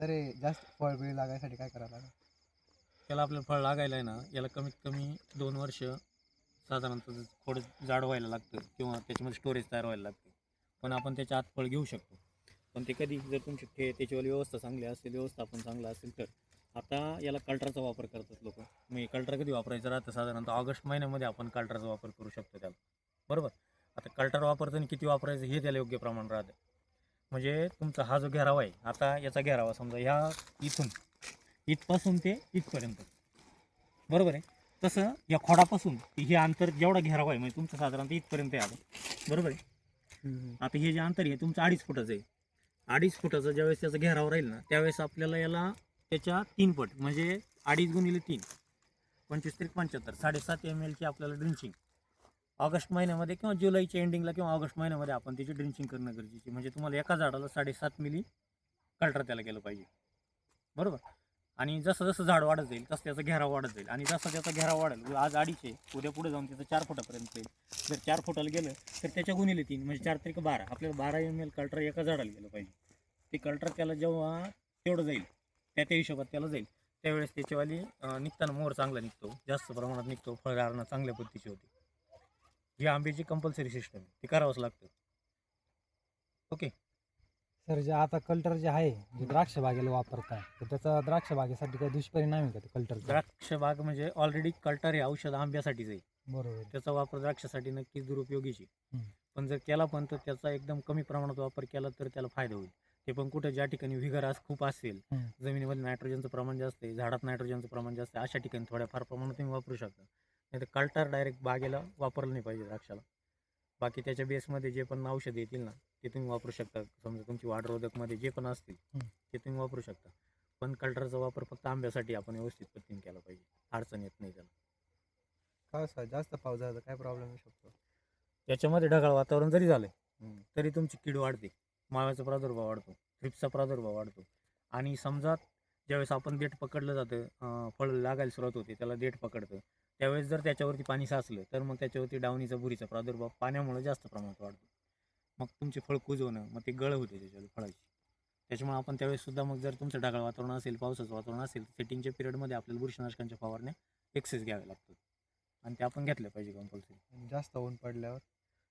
तर हे जास्त फळ बीळ लागायसाठी काय करावं लागेल? त्याला आपलं फळ लागायला आहे ना याला कमीत कमी दोन वर्ष साधारणतः थोडं जाड व्हायला लागतं किंवा त्याच्यामध्ये स्टोरेज तयार व्हायला लागते. पण आपण त्याच्या आत फळ घेऊ शकतो. पण ते कधी जर तुमची ठे त्याच्यावर व्यवस्था चांगली असेल व्यवस्थापन चांगलं असेल तर. आता याला कल्टराचा वापर करतात लोक. मग कल्टर कधी वापरायचं राहतं? साधारणतः ऑगस्ट महिन्यामध्ये आपण कल्टराचा वापर करू शकतो त्याला. बरोबर? आता कल्टर वापरताना किती वापरायचं हे त्याला योग्य प्रमाण राहतं. म्हणजे तुमचा हा जो घेरावा आहे आता याचा घेरावा समजा ह्या इथून इथपासून ते इथपर्यंत. बरोबर आहे? तसं या खोडापासून हे अंतर जेवढा घेरावा आहे म्हणजे तुमचं साधारणतः इथपर्यंत आहे आता. बरोबर आहे? आता हे जे अंतर आहे तुमचं अडीच फुटाचं आहे. अडीच फुटाचं ज्यावेळेस त्याचा घेराव राहील ना त्यावेळेस आपल्याला याला त्याच्या तीन पट म्हणजे अडीच गुणिले तीन. पंचवीस त्रिक पंच्याहत्तर साडेसात एम एलची आपल्याला ड्रिंचिंग ऑगस्ट महिन्यामध्ये किंवा जुलैच्या एंडिंगला किंवा ऑगस्ट महिन्यामध्ये आपण त्याची ड्रिंचिंग करणं गरजेचे म्हणजे तुम्हाला एका झाडाला साडेसात मिली कल्टर त्याला केलं पाहिजे. बरोबर? आणि जसं जसं झाड वाढत जाईल तसं त्याचा घेराव वाढत जाईल. आणि जसं त्याचा घेराव वाढेल आज अडीच आहे उद्या पुढे जाऊन त्याचं चार फुटापर्यंत जाईल जर चार फुटाला गेलं तर त्याच्या गुणिले तीन म्हणजे चार तारीख बारा. आपल्याला बारा एम एल कल्टर एका झाडाला गेलं पाहिजे. ते कल्टर त्याला जेव्हा तेवढं जाईल त्या त्या हिशोबात त्याला जाईल. त्यावेळेस त्याच्यावाली निघताना मोहर चांगला निघतो. जास्त प्रमाणात निघतो फळधारणा चांगल्या पद्धतीची होती. ही आंब्याची कंपल्सरी सिस्टम ते करावंच लागतं. ओके सर जे आता कल्टर जे आहे जे द्राक्ष बागेला वापरताय तर त्याचा द्राक्ष बागेसाठी काही दुष्परिणाम आहे का ते कल्टर द्राक्ष बाग म्हणजे ऑलरेडी कल्टर हे औषध आंब्यासाठीच आहे. बरोबर. त्याचा वापर द्राक्षासाठी नक्कीच दुरुपयोगीची हम्म. पण जर केला पण तर त्याचा एकदम कमी प्रमाणात वापर केला तर त्याला फायदा होईल. ते पण कुठे ज्या ठिकाणी विगर आज खूप असेल हम्म. जमिनीमध्ये नायट्रोजनचं प्रमाण जास्त आहे झाडात नायट्रोजनचं प्रमाण जास्त आहे अशा ठिकाणी थोड्याफार प्रमाणात तुम्ही वापरू शकता. नाही तर कल्टर डायरेक्ट बागेला वापरलं नाही पाहिजे द्राक्षाला. बाकी त्याच्या बेसमध्ये जे पण औषधं येतील ना ते तुम्ही वापरू शकता. समजा तुमची वाढरोधकमध्ये जे पण असतील. ते तुम्ही वापरू शकता. पण कल्टरचा वापर फक्त आंब्यासाठी आपण व्यवस्थित पद्धतीने केला पाहिजे. अडचण येत नाही त्याला. काय सर जास्त पाऊस झाला तर काय प्रॉब्लेम येऊ शकतो? याच्यामध्ये ढगाळ वातावरण जरी झालं तरी तुमची कीड वाढते. माव्याचा प्रादुर्भाव वाढतो. थ्रिप्सचा प्रादुर्भाव वाढतो. आणि समजा ज्यावेळेस आपण देठ पकडलं जातं फळ लागायला सुरुवात होते त्याला देठ पकडतं. त्यावेळेस जर त्याच्यावरती पाणी साचलं तर मग त्याच्यावरती डावणीचा बुरीचा प्रादुर्भाव पाण्यामुळे जास्त प्रमाणात वाढतो. मग तुमचे फळ कुजवणं मग ते गळ होते त्याच्यावर फळाची. त्याच्यामुळे आपण त्यावेळेस सुद्धा मग जर तुमचं ढगाळ वातावरण असेल पावसाचं वातावरण असेल सेटिंगच्या पिरियडमध्ये आपल्याला बुरशीनाशकांच्या फवारण्या एक्सेस घ्याव्या लागतात. आणि ते आपण घेतल्या पाहिजे कंपल्सरी जास्त ऊन पडल्यावर?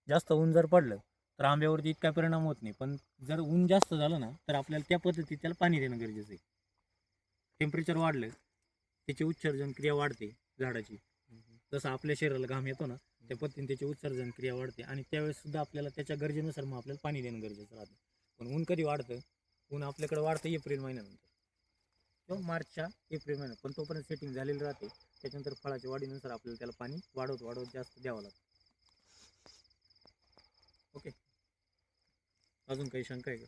जास्त ऊन जर पडलं तर आंब्यावरती इतका परिणाम होत नाही. पण जर ऊन जास्त झालं ना तर आपल्याला त्या पद्धतीत त्याला पाणी देणं गरजेचं आहे. टेम्परेचर वाढलं त्याची उत्सर्जन क्रिया वाढते झाडाची. जसं आपल्या शरीराला घाम येतो ना त्या पद्धतीने त्याची उत्सर्जन क्रिया वाढते आणि त्यावेळेस सुद्धा आपल्याला त्याच्या गरजेनुसार मग आपल्याला पाणी देणं गरजेचं राहतं. पण ऊन कधी वाढतं? ऊन आपल्याकडे वाढतं एप्रिल महिन्यानंतर. किंवा मार्चच्या एप्रिल महिन्यात पण तोपर्यंत सेटिंग झालेलं राहते. त्याच्यानंतर फळाच्या वाढीनुसार आपल्याला त्याला पाणी वाढवत वाढवत जास्त द्यावं लागतं. ओके अजून काही शंका आहे का?